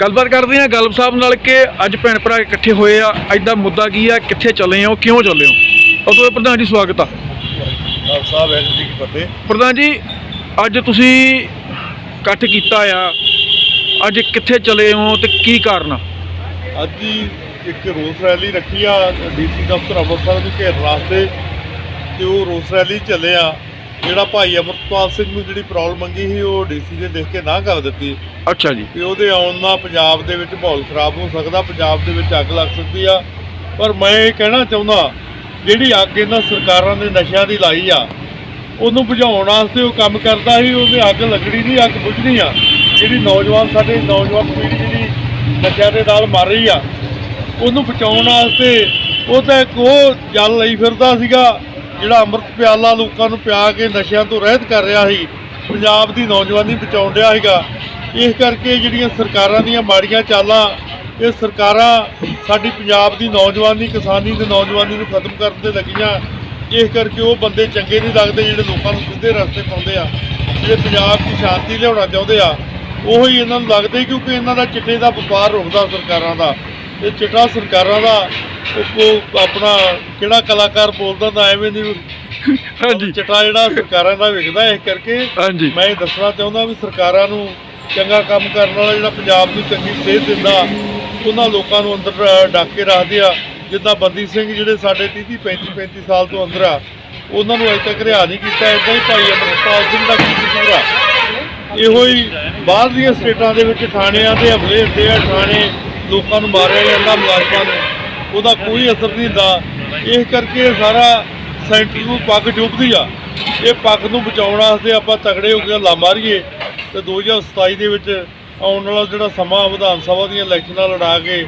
ਗੱਲਬਾਤ ਕਰਦੇ ਹਾਂ ਗਲਬ ਸਾਹਿਬ ਨਾਲ ਕਿ ਅੱਜ ਭੈਣ ਭਰਾ ਇਕੱਠੇ ਹੋਏ ਆ ਅੱਜ ਦਾ ਮੁੱਦਾ ਕੀ ਆ ਕਿੱਥੇ ਚੱਲੇ ਹੋ ਕਿਉਂ ਚੱਲੇ ਹੋ? ਉਦੋਂ ਪ੍ਰਧਾਨ ਜੀ ਸਵਾਗਤ ਆ। ਖਾਲਸਾ ਵਾਹਿਗੁਰੂ ਜੀ ਕੀ ਫਤਿਹ। ਪ੍ਰਧਾਨ ਜੀ ਅੱਜ ਤੁਸੀਂ ਇਕੱਠ ਕੀਤਾ ਆ ਅੱਜ ਕਿੱਥੇ ਚੱਲੇ ਹੋ ਤੇ ਕੀ ਕਾਰਨ ਆ? ਅੱਜ ਇੱਕ ਰੋਸ ਰੈਲੀ ਰੱਖੀ ਆ ਡੀਸੀ ਦਫ਼ਤਰ ਅੰਮ੍ਰਿਤਸਰ ਨੂੰ ਘੇਰਨ ਵਾਸਤੇ ਤੇ ਉਹ ਰੋਸ ਰੈਲੀ ਚੱਲੇ ਆ। ਜਿਹੜਾ ਭਾਈ ਅਮਰਪਾਲ ਸਿੰਘ ਨੂੰ ਜਿਹੜੀ ਪ੍ਰੋਬਲਮ ਮੰਗੀ ਸੀ ਉਹ ਡੀਸੀ ਨੇ ਦੇਖ ਕੇ ਨਾ ਕਰ ਦਿੱਤੀ। ਅੱਛਾ ਜੀ। ਕਿ ਉਹਦੇ ਆਉਣ ਨਾਲ ਪੰਜਾਬ ਦੇ ਵਿੱਚ ਮਾਹੌਲ ਖਰਾਬ ਹੋ ਸਕਦਾ ਪੰਜਾਬ ਦੇ ਵਿੱਚ ਅੱਗ ਲੱਗ ਸਕਦੀ ਆ। ਪਰ ਮੈਂ ਇਹ ਕਹਿਣਾ ਚਾਹੁੰਦਾ ਜਿਹੜੀ ਅੱਗ ਇਹਨਾਂ ਸਰਕਾਰਾਂ ਨੇ ਨਸ਼ਿਆਂ ਦੀ ਲਾਈ ਆ ਉਹਨੂੰ ਬੁਝਾਉਣ ਵਾਸਤੇ ਉਹ ਕੰਮ ਕਰਦਾ ਸੀ ਉਹਦੇ ਅੱਗ ਲੱਗਣੀ ਨਹੀਂ ਅੱਗ ਬੁਝਣੀ ਆ। ਜਿਹੜੀ ਨੌਜਵਾਨ ਸਾਡੇ ਨੌਜਵਾਨ ਪੀੜ੍ਹੀ ਜਿਹੜੀ ਨਸ਼ਿਆਂ ਦੇ ਨਾਲ ਮਰ ਰਹੀ ਆ ਉਹਨੂੰ ਬਚਾਉਣ ਵਾਸਤੇ ਉਹ ਤਾਂ ਇੱਕ ਉਹ ਜਲ ਲਈ ਫਿਰਦਾ ਸੀਗਾ, ਜਿਹੜਾ ਅੰਮ੍ਰਿਤ ਪਿਆਲਾ ਲੋਕਾਂ ਨੂੰ ਪਿਆ ਕੇ ਨਸ਼ਿਆਂ ਤੋਂ ਰਹਿਤ ਕਰ ਰਿਹਾ ਸੀ, ਪੰਜਾਬ ਦੀ ਨੌਜਵਾਨੀ ਬਚਾਉਣ ਰਿਹਾ ਸੀਗਾ। ਇਸ ਕਰਕੇ ਜਿਹੜੀਆਂ ਸਰਕਾਰਾਂ ਦੀਆਂ ਮਾੜੀਆਂ ਚਾਲਾਂ, ਇਹ ਸਰਕਾਰਾਂ ਸਾਡੀ ਪੰਜਾਬ ਦੀ ਨੌਜਵਾਨੀ, ਕਿਸਾਨੀ ਤੇ ਨੌਜਵਾਨੀ ਨੂੰ ਖਤਮ ਕਰਨ ਤੇ ਲੱਗੀਆਂ। ਇਸ ਕਰਕੇ ਉਹ ਬੰਦੇ ਚੰਗੇ ਨਹੀਂ ਲੱਗਦੇ, ਜਿਹੜੇ ਲੋਕਾਂ ਨੂੰ ਸਿੱਧੇ ਰਸਤੇ ਪਾਉਂਦੇ ਆ। ਜਿਹੜੇ ਪੰਜਾਬ 'ਚ ਸ਼ਾਂਤੀ ਲਿਆਉਣਾ ਚਾਹੁੰਦੇ ਆ, ਉਹੀ ਇਹਨਾਂ ਨੂੰ ਲੱਗਦੇ, ਕਿਉਂਕਿ ਇਹਨਾਂ ਦਾ ਚਿੱਟੇ ਦਾ ਵਪਾਰ ਰੁਕਦਾ ਸਰਕਾਰਾਂ ਦਾ। ਇਹ ਚਿੱਟਾ ਸਰਕਾਰਾਂ ਦਾ ਉਹ ਆਪਣਾ ਕਿਹੜਾ ਕਲਾਕਾਰ ਬੋਲਦਾ ਤਾਂ ਐਵੇਂ ਨਹੀਂ ਹਾਂਜੀ। ਚਿੱਟਾ ਜਿਹੜਾ ਸਰਕਾਰਾਂ ਦਾ ਵਿਕਦਾ ਇਸ ਕਰਕੇ ਹਾਂਜੀ। ਮੈਂ ਇਹ ਦੱਸਣਾ ਚਾਹੁੰਦਾ ਵੀ ਸਰਕਾਰਾਂ ਨੂੰ ਚੰਗਾ ਕੰਮ ਕਰਨ ਵਾਲਾ ਜਿਹੜਾ ਪੰਜਾਬ ਨੂੰ ਚੰਗੀ ਸੇਧ ਦਿੰਦਾ ਉਹਨਾਂ ਲੋਕਾਂ ਨੂੰ ਅੰਦਰ ਡੱਕ ਕੇ ਰੱਖਦੇ ਆ। ਜਿੱਦਾਂ ਬੰਦੀ ਸਿੰਘ ਜਿਹੜੇ ਸਾਡੇ 30 35 35 ਸਾਲ ਤੋਂ ਅੰਦਰ ਆ ਉਹਨਾਂ ਨੂੰ ਅਜੇ ਤੱਕ ਰਿਹਾ ਨਹੀਂ ਕੀਤਾ। ਇਦਾਂ ਹੀ ਭਾਈ ਅਮਰਪਾਲ ਸਿੰਘ ਦਾ ਕੀ ਕਸੂਰ ਆ? ਇਹੋ ਹੀ ਬਾਹਰ ਦੀਆਂ ਸਟੇਟਾਂ ਦੇ ਵਿੱਚ ਥਾਣਿਆਂ ਤੇ ਹਮਲੇ ਹੁੰਦੇ ਆ ਥਾਣੇ ਲੋਕਾਂ ਨੂੰ ਮਾਰਿਆ ਜਾਂਦਾ ਮੁਲਾਜ਼ਮਾਂ ਨੂੰ ਉਹਦਾ ਕੋਈ ਅਸਰ ਨਹੀਂ ਹੁੰਦਾ। ਇਸ ਕਰਕੇ ਸਾਰਾ ਸੈਂਟਰ ਨੂੰ ਪੱਗ ਚੁੱਭਦੀ ਆ। ਇਹ ਪੱਗ ਨੂੰ ਬਚਾਉਣ ਵਾਸਤੇ ਆਪਾਂ ਤਗੜੇ ਹੋ ਕੇ ਲਾ ਮਾਰੀਏ। ਤੇ 2027 ਦੇ ਵਿੱਚ ਆਉਣ ਵਾਲਾ ਜਿਹੜਾ ਸਮਾਂ ਵਿਧਾਨ ਸਭਾ ਦੀਆਂ ਇਲੈਕਸ਼ਨਾਂ ਲੜਾ ਕੇ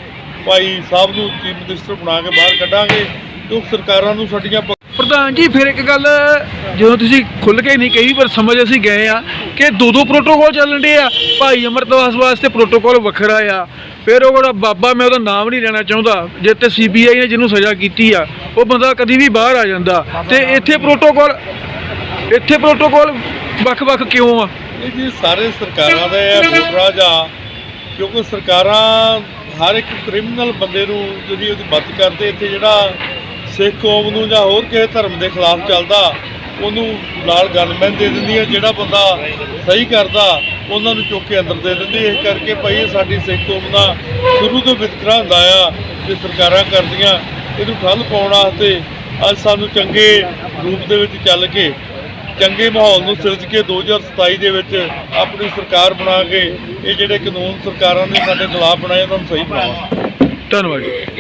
ਭਾਈ ਸਾਹਿਬ ਨੂੰ ਚੀਫ ਮਿਨਿਸਟਰ ਬਣਾ ਕੇ ਬਾਹਰ ਕੱਢਾਂਗੇ। ਤੇ ਸਰਕਾਰਾਂ ਨੂੰ ਸਾਡੀਆਂ ਪ੍ਰਧਾਨ ਜੀ, ਫਿਰ ਇੱਕ ਗੱਲ, ਜਦੋਂ ਤੁਸੀਂ ਖੁੱਲ ਕੇ ਨਹੀਂ ਕਹੀ, ਪਰ ਸਮਝ ਅਸੀਂ ਗਏ ਆ ਕਿ ਦੋ ਦੋ ਪ੍ਰੋਟੋਕੋਲ ਚੱਲਣ ਡੇ ਆ। ਭਾਈ ਅਮਰਦਾਸ ਵਾਸਤੇ ਪ੍ਰੋਟੋਕੋਲ ਵੱਖਰਾ ਆ। ਫਿਰ ਉਹ ਜਿਹੜਾ ਬਾਬਾ, ਮੈਂ ਉਹਦਾ ਨਾਮ ਨਹੀਂ ਲੈਣਾ ਚਾਹੁੰਦਾ। ਜੇ ਤੇ ਸੀਬੀਆਈ ਨੇ ਜਿਹਨੂੰ ਸਜ਼ਾ ਕੀਤੀ ਆ, ਉਹ ਬੰਦਾ ਕਦੀ ਵੀ ਬਾਹਰ ਆ ਜਾਂਦਾ। ਤੇ ਇੱਥੇ ਪ੍ਰੋਟੋਕੋਲ ਇੱਥੇ ਪ੍ਰੋਟੋਕੋਲ ਵੱਖ-ਵੱਖ ਕਿਉਂ ਆ? ਇਹ ਜੀ, ਸਾਰੇ ਸਰਕਾਰਾਂ ਦਾ ਇਹ ਮੋਟਰਾਜ ਆ ਕਿਉਂਕਿ ਸਰਕਾਰਾਂ ਹਰ ਇੱਕ ਕ੍ਰਿਮੀਨਲ ਬੰਦੇ ਨੂੰ ਜਿਹੜੀ ਉਹਦੀ ਮਦਦ ਕਰਦੇ, ਇੱਥੇ ਜਿਹੜਾ ਸਿੱਖ ਕੌਮ ਨੂੰ ਜਾਂ ਹੋਰ ਕਿਸੇ ਧਰਮ ਦੇ ਖਿਲਾਫ ਚੱਲਦਾ, ਉਹਨੂੰ ਨਾਲ ਗਨਮੈਨ ਦੇ ਦਿੰਦੀ ਹੈ ਜਿਹੜਾ ਬੰਦਾ ਸਹੀ ਕਰਦਾ, ਉਹਨਾਂ ਨੂੰ ਚੁੱਕ ਕੇ ਅੰਦਰ ਦੇ ਦਿੰਦੀ ਇਸ ਕਰਕੇ ਭਾਈ ਇਹ ਸਾਡੀ ਸਿੱਖ ਕੌਮ ਦਾ ਸ਼ੁਰੂ ਤੋਂ ਵਿਤਕਰਾ ਹੁੰਦਾ ਆ ਤੇ ਸਰਕਾਰਾਂ ਕਰਦੀਆਂ, ਇਹਨੂੰ ਠੱਲ ਪਾਉਣ ਵਾਸਤੇ ਅੱਜ ਸਾਨੂੰ ਚੰਗੇ ਰੂਪ ਦੇ ਵਿੱਚ ਚੱਲ ਕੇ, ਚੰਗੇ ਮਾਹੌਲ ਨੂੰ ਸਿਰਜ ਕੇ 2027 ਦੇ ਵਿੱਚ ਆਪਣੀ ਸਰਕਾਰ ਬਣਾ ਕੇ, ਇਹ ਜਿਹੜੇ ਕਾਨੂੰਨ ਸਰਕਾਰਾਂ ਨੇ ਸਾਡੇ ਖਿਲਾਫ ਬਣਾਏ, ਉਹਨਾਂ ਨੂੰ ਸਹੀ ਬਣਾਉਣਾ। ਧੰਨਵਾਦ ਜੀ।